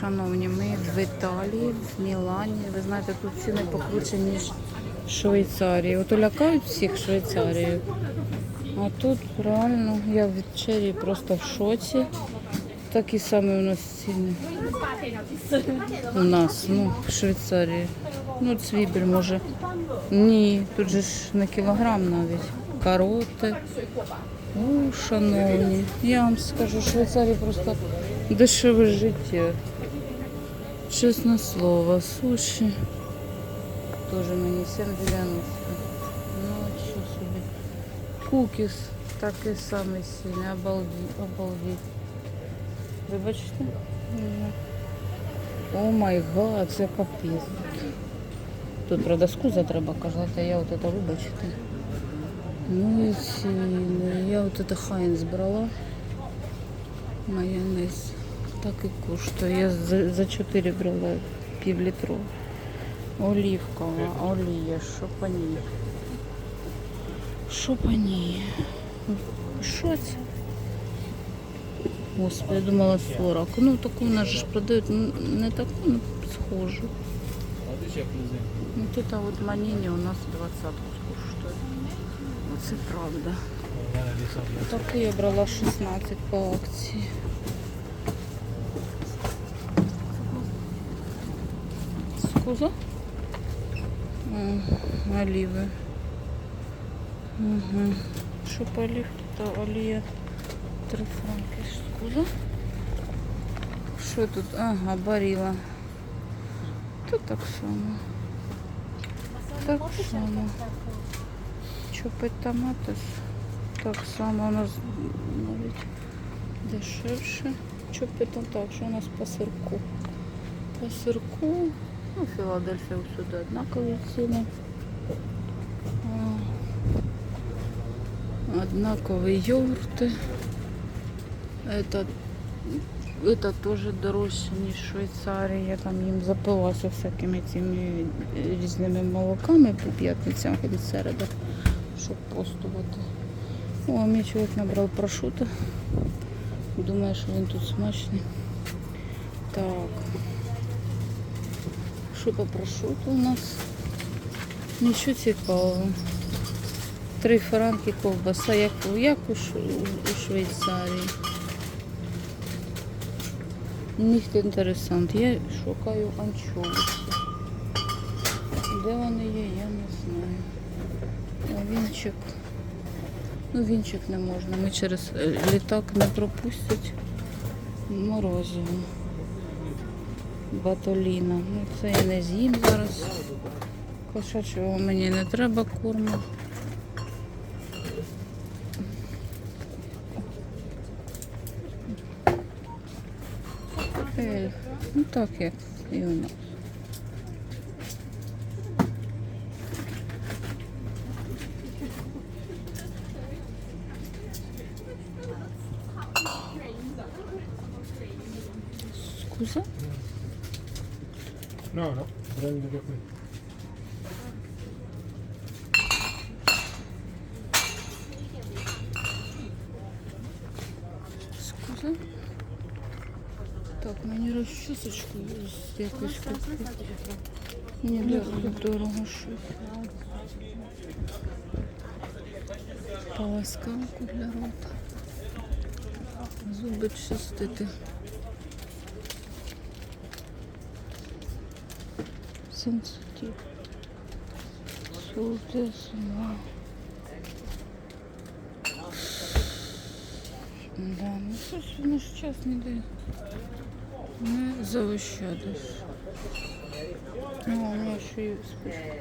шановні, ми в Італії, в Мілані. Ви знаєте, тут ціни покруче, ніж в Швейцарії. От лякають всіх Швейцарією. А тут реально я від Чері просто в шоці. Такі самі у нас ціни. У нас, ну, в Швейцарії. Ну, цвібель може. Ні, тут же ж не кілограм навіть. Кароти. О, шановні. Я вам скажу, Швейцарія просто дешеве життя. Чесне слово, суші. Тоже мені 7,90. Ну, от що собі. Кукіс такий самий сильний, обалдіть, обалдіть. Ви бачите? Ні. О май гад, це капець. Тут, правда, скуза треба казати, я от це вибачте. Ну і ціни. Я от це Хайнс брала. Майонез. Так і коштує. Я за, за 4 брала півлітро. Олівкова, олія, що по ній? Що по ній? Що це? Господи, я думала 40. Ну таку в нас ж продають, ну, не таку, ну схожу. Ну тут а от маніні у нас 20 коштує. Оце правда. Таку я брала 16 по акції. Скуза? М, Оліви. Угу. Що по олів? Та олія 3 франки. Скуза? Що тут? Ага, баріла. Тут так само. Так само. Чопить томати. Так само у нас навіть дешевше. Чопить там так, що у нас по сирку. По сирку. Ну, Філадельфія всюди однакові ціни. Однакові йогурти. Это, это тоже дорожче, ніж в. Я там їм запилася всякими цими різними молоками по п'ятницям ходить середа, щоб постувати. О, мій чоловік набрав прошута. Думаю, що він тут смачний. Так. Що по у нас? Нічого цікавого. Три франки ковбаса, як, як у, у Швейцарії. Ніхт інтересант. Я шукаю анчоуси. Де вони є, я не знаю. А вінчик. Ну, вінчик не можна. Ми через е, літак не пропустять морозиво. Батоліна. Ну, це я не з'їм зараз. Кошачого мені не треба корму. Ну так як і у нас. Скуза? No, no, prendere qui. Скуза? Так, мені розчісочку з якоюсь купити. Ні, дорого, дорого щось. Полоскалку для рота. Зуби чистити. insensitive. So this one. Да, ну слушай, ну сейчас не дает. Не заощадишь. Ну, у меня еще и вспышка.